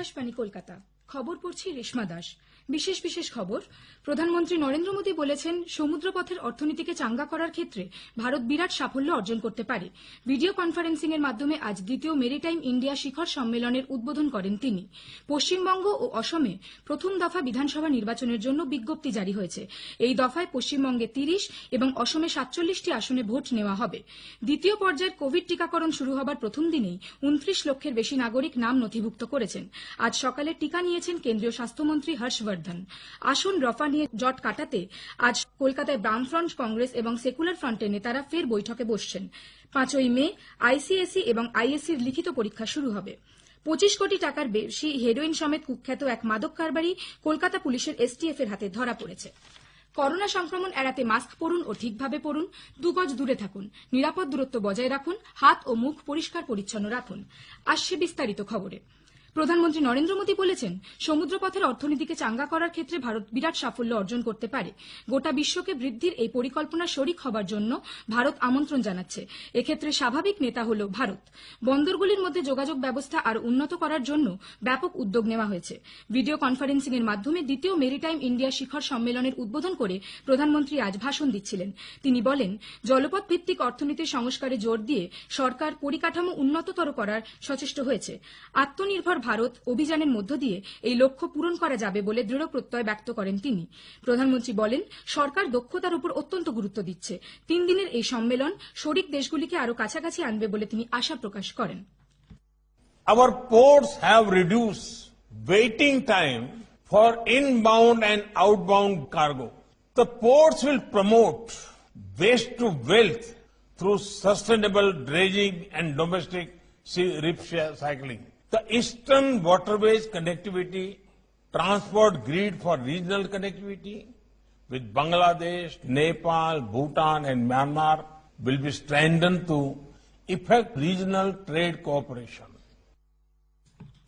আকাশবাণী কলকাতা। খবর পড়ছি রেশমা দাস। বিশেষ বিশেষ খবর, প্রধানমন্ত্রী নরেন্দ্র মোদী বলেছেন, সমুদ্রপথের অর্থনীতিকে চাঙ্গা করার ক্ষেত্রে ভারত বিরাট সাফল্য অর্জন করতে পারে। ভিডিও কনফারেন্সিং এর মাধ্যমে আজ দ্বিতীয় মেরিটাইম ইন্ডিয়া শিখর সম্মেলনের উদ্বোধন করেন তিনি। পশ্চিমবঙ্গ ও অসমে প্রথম দফা বিধানসভা নির্বাচনের জন্য বিজ্ঞপ্তি জারি হয়েছে। এই দফায় পশ্চিমবঙ্গে তিরিশ এবং অসমে সাতচল্লিশটি আসনে ভোট নেওয়া হবে। দ্বিতীয় পর্যায়ের কোভিড টিকাকরণ শুরু হবার প্রথম দিনেই উনত্রিশ লক্ষের বেশি নাগরিক নাম নথিভুক্ত করেছেন। আজ সকালে টিকা নিয়েছেন কেন্দ্রীয় স্বাস্থ্যমন্ত্রী হর্ষবর্ধন। আসন রফা নিয়ে জট কাটাতে আজ কলকাতায় বামফ্রন্ট কংগ্রেস এবং সেকুলার ফ্রন্টের নেতারা ফের বৈঠকে বসছেন। পাঁচই মে আইসিএসই এবং আইএসসির লিখিত পরীক্ষা শুরু হবে। পঁচিশ কোটি টাকার বেশি হেরোইন সমেত কুখ্যাত এক মাদক কারবারি কলকাতা পুলিশের এসটিএফ এর হাতে ধরা পড়েছে। করোনা সংক্রমণ এড়াতে মাস্ক পরুন ও ঠিকভাবে পরুন দুগজ দূরে থাকুন, নিরাপদ দূরত্ব বজায় রাখুন, হাত ও মুখ পরিষ্কার পরিচ্ছন্ন রাখুন। আসছে বিস্তারিত খবরে। প্রধানমন্ত্রী নরেন্দ্র মোদী বলেছেন, সমুদ্রপথের অর্থনীতিকে চাঙ্গা করার ক্ষেত্রে ভারত বিরাট সাফল্য অর্জন করতে পারে। গোটা বিশ্বকে বৃদ্ধির এই পরিকল্পনা শরিক হবার জন্য ভারত আমন্ত্রণ জানাচ্ছে। এক্ষেত্রে স্বাভাবিক নেতা হল ভারত। বন্দরগুলির মধ্যে যোগাযোগ ব্যবস্থা আরও উন্নত করার জন্য ব্যাপক উদ্যোগ নেওয়া হয়েছে। ভিডিও কনফারেন্সিং এর মাধ্যমে দ্বিতীয় মেরিটাইম ইন্ডিয়া শিখর সম্মেলনের উদ্বোধন করে প্রধানমন্ত্রী আজ ভাষণ দিচ্ছিলেন। তিনি বলেন, জলপথ ভিত্তিক অর্থনীতির সংস্কারে জোর দিয়ে সরকার পরিকাঠামো উন্নততর করার সচেষ্ট হয়েছে। আত্মনির্ভর ভারত অভিযানের মধ্য দিয়ে এই লক্ষ্য পূরণ করা যাবে বলে দৃঢ় প্রত্যয় ব্যক্ত করেন তিনি প্রধানমন্ত্রী বলেন সরকার দক্ষতার উপর অত্যন্ত গুরুত্ব দিচ্ছে তিন দিনের এই সম্মেলন শরিক দেশগুলিকে আরও কাছাকাছি আনবে বলে তিনি আশা প্রকাশ করেন Our ports have reduced waiting time for inbound and outbound cargo. The ports will promote waste to wealth through sustainable dredging and domestic sea recycling. The eastern waterways connectivity, transport grid for regional connectivity with Bangladesh, Nepal, Bhutan and Myanmar will be strengthened to effect regional trade cooperation.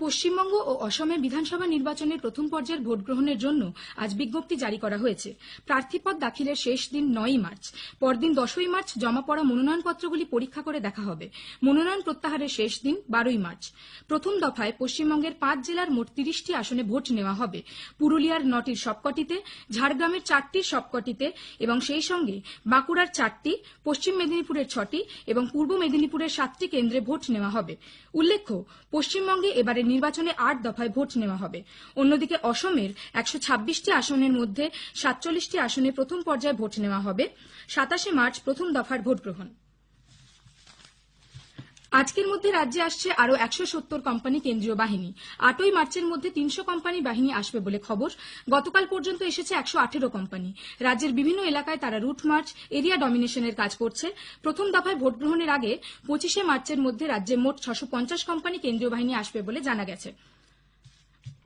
Paschimbanga ও অসমের বিধানসভা নির্বাচনের প্রথম পর্যায়ের vote গ্রহণের জন্য আজ বিজ্ঞপ্তি জারি করা হয়েছে। প্রার্থীপদ দাখিলের শেষ দিন নয়ই মার্চ। পরদিন দশই মার্চ জমা পড়া মনোনয়নপত্রগুলি পরীক্ষা করে দেখা হবে। মনোনয়ন প্রত্যাহারের শেষ দিন বারোই মার্চ। প্রথম দফায় পশ্চিমবঙ্গের পাঁচ জেলার মোট তিরিশটি আসনে ভোট নেওয়া হবে। পুরুলিয়ার নটির সবকটিতে, ঝাড়গ্রামের চারটির সবকটিতে এবং সেই সঙ্গে বাঁকুড়ার চারটি, পশ্চিম মেদিনীপুরের ছটি এবং পূর্ব মেদিনীপুরের সাতটি কেন্দ্রে ভোট নেওয়া হবে। উল্লেখ্য, পশ্চিমবঙ্গে এবারের নির্বাচনে আট দফায় ভোট নেওয়া হবে। অন্যদিকে অসমের একশো ছাব্বিশটি আসনের মধ্যে সাতচল্লিশটি আসনে প্রথম পর্যায়ে ভোট নেওয়া হবে। সাতাশে মার্চ প্রথম দফার ভোট গ্রহণ আজকের মধ্যে রাজ্যে আসছে আরও একশো সত্তর কোম্পানি কেন্দ্রীয় বাহিনী। আটই মার্চের মধ্যে তিনশো কোম্পানি বাহিনী আসবে বলে খবর। গতকাল পর্যন্ত এসেছে একশো আঠেরো কোম্পানি। রাজ্যের বিভিন্ন এলাকায় তারা রুট মার্চ, এরিয়া ডমিনেশনের কাজ করছে। প্রথম দফায় ভোট গ্রহণের আগে পঁচিশে মার্চের মধ্যে রাজ্যে মোট ছশো পঞ্চাশ কোম্পানি কেন্দ্রীয় বাহিনী আসবে বলে জানা গেছে।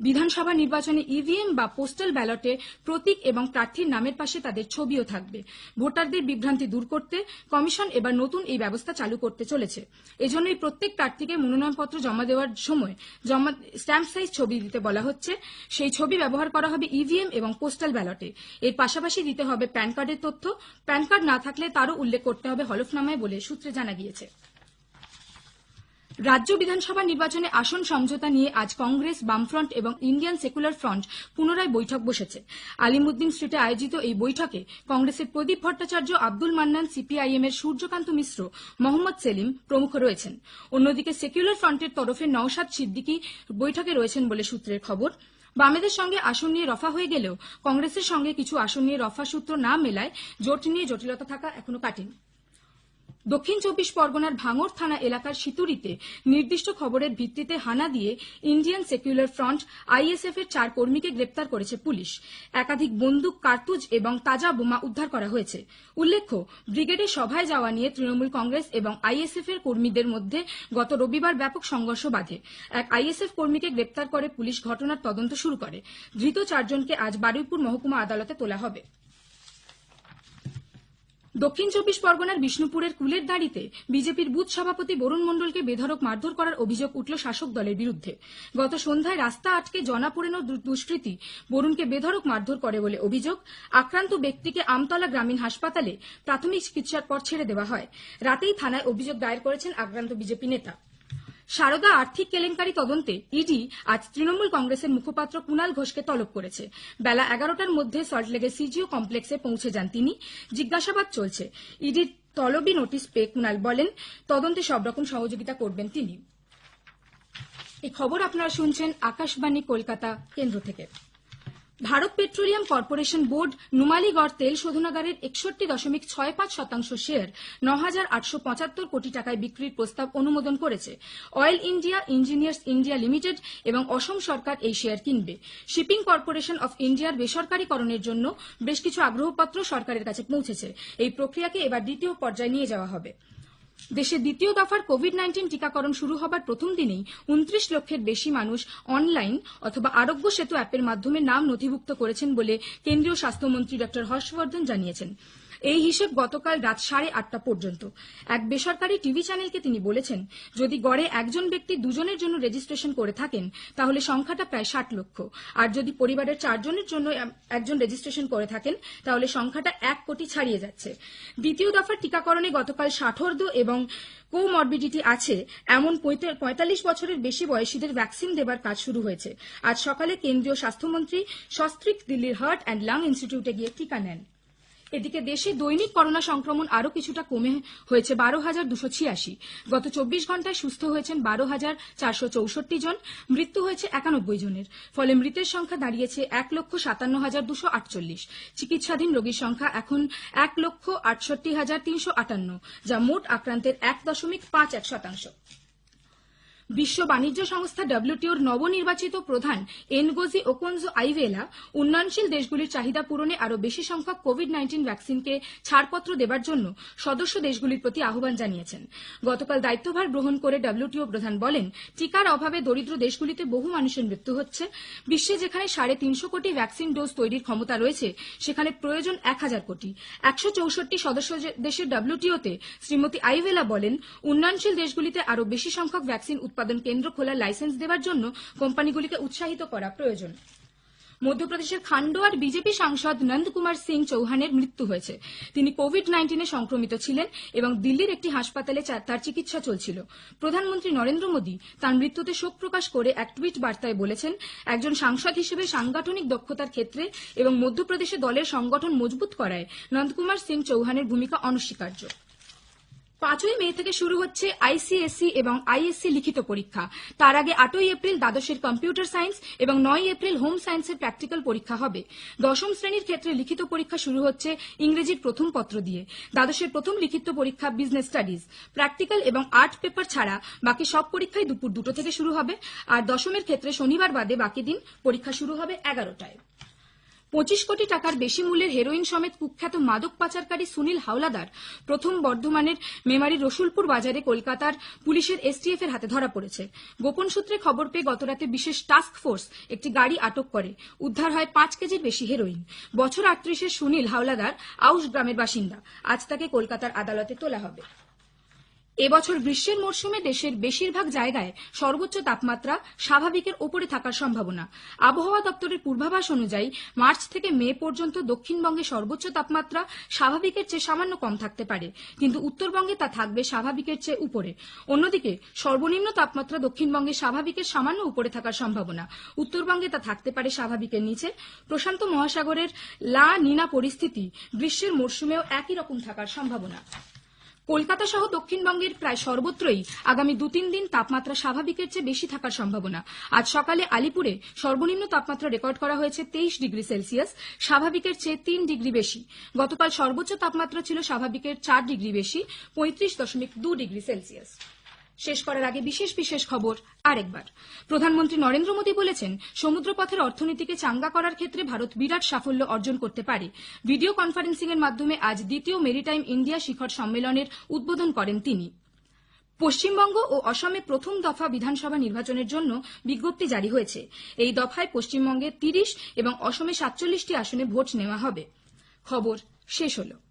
বিধানসভা নির্বাচনে ইভিএম বা পোস্টাল ব্যালটে প্রতীক এবং প্রার্থীর নামের পাশে তাদের ছবিও থাকবে। ভোটারদের বিভ্রান্তি দূর করতে কমিশন এবার নতুন এই ব্যবস্থা চালু করতে চলেছে। এজন্যই প্রত্যেক প্রার্থীকে মনোনয়নপত্র জমা দেওয়ার সময় জমা স্ট্যাম্প সাইজ ছবি দিতে বলা হচ্ছে। সেই ছবি ব্যবহার করা হবে ইভিএম এবং পোস্টাল ব্যালটে এর পাশাপাশি দিতে হবে প্যান কার্ডের তথ্য। প্যান কার্ড না থাকলে তারও উল্লেখ করতে হবে হলফনামায় বলে সূত্রে জানা গিয়েছে। রাজ্য বিধানসভা নির্বাচনে আসন সমঝোতা নিয়ে আজ কংগ্রেস, বামফ্রন্ট এবং ইন্ডিয়ান সেকুলার ফ্রন্ট পুনরায় বৈঠক বসেছে। আলিমুদ্দিন স্ট্রিটে আয়োজিত এই বৈঠকে কংগ্রেসের প্রদীপ ভট্টাচার্য, আব্দুল মান্নান সিপিআইএম এর সূর্যকান্ত মিশ্র, মোহাম্মদ সেলিম প্রমুখ রয়েছেন। অন্যদিকে সেকুলার ফ্রন্টের তরফে নওশাদ সিদ্দিকী বৈঠকে রয়েছেন বলে সূত্রের খবর। বামেদের সঙ্গে আসন নিয়ে রফা হয়ে গেলেও কংগ্রেসের সঙ্গে কিছু আসন নিয়ে রফা সূত্র না মেলায় জোট নিয়ে জটিলতা থাকা এখনও কাটেনি। দক্ষিণ চব্বিশ পরগনার ভাঙড় থানা এলাকার সিতুরিতে নির্দিষ্ট খবরের ভিত্তিতে হানা দিয়ে ইন্ডিয়ান সেকুলার ফ্রন্ট আইএসএফ এর চার কর্মীকে গ্রেপ্তার করেছে পুলিশ। একাধিক বন্দুক, কার্তুজ এবং তাজা বোমা উদ্ধার করা হয়েছে। উল্লেখ্য ব্রিগেডে সভায় যাওয়া নিয়ে তৃণমূল কংগ্রেস এবং আইএসএফ এর কর্মীদের মধ্যে গত রবিবার ব্যাপক সংঘর্ষ বাধে। এক আইএসএফ কর্মীকে গ্রেপ্তার করে পুলিশ ঘটনার তদন্ত শুরু করে। ধৃত চারজনকে আজ বারুইপুর মহকুমা আদালতে তোলা হবে। দক্ষিণ চব্বিশ পরগনার বিষ্ণুপুরের কুলের দাঁড়িতে বিজেপির বুথ সভাপতি বরুণ মণ্ডলকে বেধরক মারধর করার অভিযোগ উঠল শাসক দলের বিরুদ্ধে। গত সন্ধ্যায় রাস্তা আটকে জনাপুরেনো দুষ্কৃতি বরুণকে বেধড়ক মারধর করে বলে অভিযোগ। আক্রান্ত ব্যক্তিকে আমতলা গ্রামীণ হাসপাতালে প্রাথমিক চিকিৎসার পর ছেড়ে দেওয়া হয়। রাতেই থানায় অভিযোগ দায়ের করেছেন আক্রান্ত বিজেপি নেতা। সারদা আর্থিক কেলেঙ্কারি তদন্তে ইডি আজ তৃণমূল কংগ্রেসের মুখপাত্র কুনাল ঘোষকে তলব করেছে। বেলা এগারোটার মধ্যে সল্টলেকের সিজিও কমপ্লেক্সে পৌঁছে যান তিনি। জিজ্ঞাসাবাদ চলছে। ইডির তলবি নোটিশ পেয়ে কুনাল বলেন, তদন্তে সব রকম সহযোগিতা করবেন তিনি। খবর আপনারা শুনছেন আকাশবাণী, কলকাতা, কেন্দ্র থেকে। Bharat Petroleum Corporation board Numaligarh তেল শোধনাগারের একষট্টি দশমিক ছয় পাঁচ শতাংশ শেয়ার ন হাজার আটশো পঁচাত্তর কোটি টাকায় বিক্রির প্রস্তাব অনুমোদন করেছে। Oil India, engineers India limited এবং অসম সরকার এই শেয়ার কিনবে। শিপিং কর্পোরেশন অফ ইন্ডিয়ার বেসরকারীকরণের জন্য বেশ কিছু আগ্রহপত্র সরকারের কাছে পৌঁছেছে। এই প্রক্রিয়াকে এবার দ্বিতীয় পর্যায়ে নিয়ে যাওয়া হবে। দেশে দ্বিতীয় দফার কোভিড নাইন্টিন টিকাকরণ শুরু হবার প্রথম দিনেই উনত্রিশ লক্ষের বেশি মানুষ অনলাইন অথবা আরোগ্য সেতু অ্যাপের মাধ্যমে নাম নথিভুক্ত করেছেন বলে কেন্দ্রীয় স্বাস্থ্যমন্ত্রী ডক্টর হর্ষবর্ধন জানিয়েছেন। এই হিসেব গতকাল রাত সাড়ে আটটা পর্যন্ত। এক বেসরকারি টিভি চ্যানেলকে তিনি বলেছেন, যদি গড়ে একজন ব্যক্তি দুজনের জন্য রেজিস্ট্রেশন করে থাকেন, তাহলে সংখ্যাটা প্রায় ষাট লক্ষ। আর যদি পরিবারের চারজনের জন্য একজন রেজিস্ট্রেশন করে থাকেন, তাহলে সংখ্যাটা এক কোটি ছাড়িয়ে যাচ্ছে। দ্বিতীয় দফার টিকাকরণে গতকাল ষাঠর্ধ এবং কোমরবিডিটি আছে, এমন পঁয়তাল্লিশ বছরের বেশি বয়সীদের ভ্যাকসিন দেবার কাজ শুরু হয়েছে। আজ সকালে কেন্দ্রীয় স্বাস্থ্যমন্ত্রী সস্ত্রিক দিল্লির হার্ট অ্যান্ড লাং ইনস্টিটিউটে গিয়ে টিকা নেন। এদিকে দেশে দৈনিক করোনা সংক্রমণ আরও কিছুটা কমে হয়েছে বারো হাজার দুশো ছিয়াশি। গত চব্বিশ ঘন্টায় সুস্থ হয়েছেন বারো হাজার চারশো চৌষট্টি জন, মৃত্যু হয়েছে একানব্বই জনের। ফলে মৃতের সংখ্যা দাঁড়িয়েছে এক লক্ষ সাতান্ন হাজার দুশো আটচল্লিশ। চিকিৎসাধীন রোগীর সংখ্যা এখন এক লক্ষ আটষট্টি হাজার তিনশো আটান্ন, যা মোট আক্রান্তের এক দশমিক পাঁচ এক শতাংশ। বিশ্ব বাণিজ্য সংস্থা ডব্লিউটিওর নবনির্বাচিত প্রধান এনগোজি ওকোনজো আইভেলা উন্নয়নশীল দেশগুলির চাহিদা পূরণে আরও বেশি সংখ্যক কোভিড নাইন্টিন ভ্যাকসিনকে ছাড়পত্র দেবার জন্য সদস্য দেশগুলির প্রতি আহ্বান জানিয়েছেন। গতকাল দায়িত্বভার গ্রহণ করে ডব্লিউটিও প্রধান বলেন, টিকার অভাবে দরিদ্র দেশগুলিতে বহু মানুষের মৃত্যু হচ্ছে। বিশ্বে যেখানে সাড়ে তিনশো কোটি ভ্যাকসিন ডোজ তৈরির ক্ষমতা রয়েছে, সেখানে প্রয়োজন এক হাজার কোটি। একশো চৌষট্টি সদস্য দেশের ডব্লিউটিওতে শ্রীমতী আইভেলা বলেন, উন্নয়নশীল দেশগুলিতে আরও বেশি সংখ্যক ভ্যাকসিন উৎপাদন কেন্দ্র খোলার লাইসেন্স দেওয়ার জন্য কোম্পানিগুলিকে উৎসাহিত করা প্রয়োজন। মধ্যপ্রদেশের খান্ডোয়ার বিজেপি সাংসদ নন্দকুমার সিং চৌহানের মৃত্যু হয়েছে। তিনি কোভিড নাইন্টিনে সংক্রমিত ছিলেন এবং দিল্লির একটি হাসপাতালে তার চিকিৎসা চলছিল। প্রধানমন্ত্রী নরেন্দ্র মোদী তার মৃত্যুতে শোক প্রকাশ করে এক টুইট বার্তায় বলেছেন, একজন সাংসদ হিসেবে সাংগঠনিক দক্ষতার ক্ষেত্রে এবং মধ্যপ্রদেশে দলের সংগঠন মজবুত করায় নন্দকুমার সিং চৌহানের ভূমিকা অনস্বীকার্য। পাঁচই মে থেকে শুরু হচ্ছে আইসিএসসি এবং আইএসসি লিখিত পরীক্ষা। তার আগে আটই এপ্রিল দ্বাদশের কম্পিউটার সায়েন্স এবং নয় এপ্রিল হোম সায়েন্সের প্র্যাকটিক্যাল পরীক্ষা হবে। দশম শ্রেণির ক্ষেত্রে লিখিত পরীক্ষা শুরু হচ্ছে ইংরেজির প্রথম পত্র দিয়ে। দ্বাদশের প্রথম লিখিত পরীক্ষা বিজনেস স্টাডিজ। প্র্যাকটিক্যাল এবং আর্ট পেপার ছাড়া বাকি সব পরীক্ষাই দুপুর দুটো থেকে শুরু হবে। আর দশমের ক্ষেত্রে শনিবার বাদে বাকি দিন পরীক্ষা শুরু হবে এগারোটায়। পঁচিশ কোটি টাকার বেশি মূল্যের হেরোইন সমেত কুখ্যাত মাদক পাচারকারী সুনীল হাওলাদার প্রথম বর্ধমানের মেমারি রসুলপুর বাজারে কলকাতার পুলিশের এসটিএফ এর হাতে ধরা পড়েছে। গোপন সূত্রে খবর পেয়ে গতরাতে বিশেষ টাস্ক ফোর্স একটি গাড়ি আটক করে। উদ্ধার হয় পাঁচ কেজির বেশি হেরোইন বছর আটত্রিশের সুনীল হাওলাদার আউশ গ্রামের বাসিন্দা। আজ তাকে কলকাতার আদালতে তোলা হবে। এবছর গ্রীষ্মের মরশুমে দেশের বেশিরভাগ জায়গায় সর্বোচ্চ তাপমাত্রা স্বাভাবিকের ওপরে থাকার সম্ভাবনা। আবহাওয়া দপ্তরের পূর্বাভাস অনুযায়ী মার্চ থেকে মে পর্যন্ত দক্ষিণবঙ্গে সর্বোচ্চ তাপমাত্রা স্বাভাবিকের চেয়ে সামান্য কম থাকতে পারে, কিন্তু উত্তরবঙ্গে তা থাকবে স্বাভাবিকের চেয়ে উপরে। অন্যদিকে, সর্বনিম্ন তাপমাত্রা দক্ষিণবঙ্গে স্বাভাবিকের সামান্য উপরে থাকার সম্ভাবনা। উত্তরবঙ্গে তা থাকতে পারে স্বাভাবিকের নিচে। প্রশান্ত মহাসাগরের লা নিনা পরিস্থিতি গ্রীষ্মের মরশুমেও একই রকম থাকার সম্ভাবনা। কলকাতা সহ দক্ষিণবঙ্গের প্রায় সর্বত্রই আগামী দু তিন দিন তাপমাত্রা স্বাভাবিকের চেয়ে বেশি থাকার সম্ভাবনা। আজ সকালে আলিপুরে সর্বনিম্ন তাপমাত্রা রেকর্ড করা হয়েছে তেইশ ডিগ্রি সেলসিয়াস, স্বাভাবিকের চেয়ে তিন ডিগ্রি বেশি। গতকাল সর্বোচ্চ তাপমাত্রা ছিল স্বাভাবিকের চার ডিগ্রি বেশি, পঁয়ত্রিশ দশমিক দু ডিগ্রি সেলসিয়াস। শেষ করার আগে বিশেষ বিশেষ খবর আরেকবার। প্রধানমন্ত্রী নরেন্দ্র মোদী বলেছেন, সমুদ্রপথের অর্থনীতিকে চাঙ্গা করার ক্ষেত্রে ভারত বিরাট সাফল্য অর্জন করতে পারে। ভিডিও কনফারেন্সিং এর মাধ্যমে আজ দ্বিতীয় মেরিটাইম ইন্ডিয়া শিখর সম্মেলনের উদ্বোধন করেন তিনি। পশ্চিমবঙ্গ ও অসমে প্রথম দফা বিধানসভা নির্বাচনের জন্য বিজ্ঞপ্তি জারি হয়েছে। এই দফায় পশ্চিমবঙ্গে তিরিশ এবং অসমে সাতচল্লিশটি আসনে ভোট নেওয়া হবে। খবর শেষ হলো।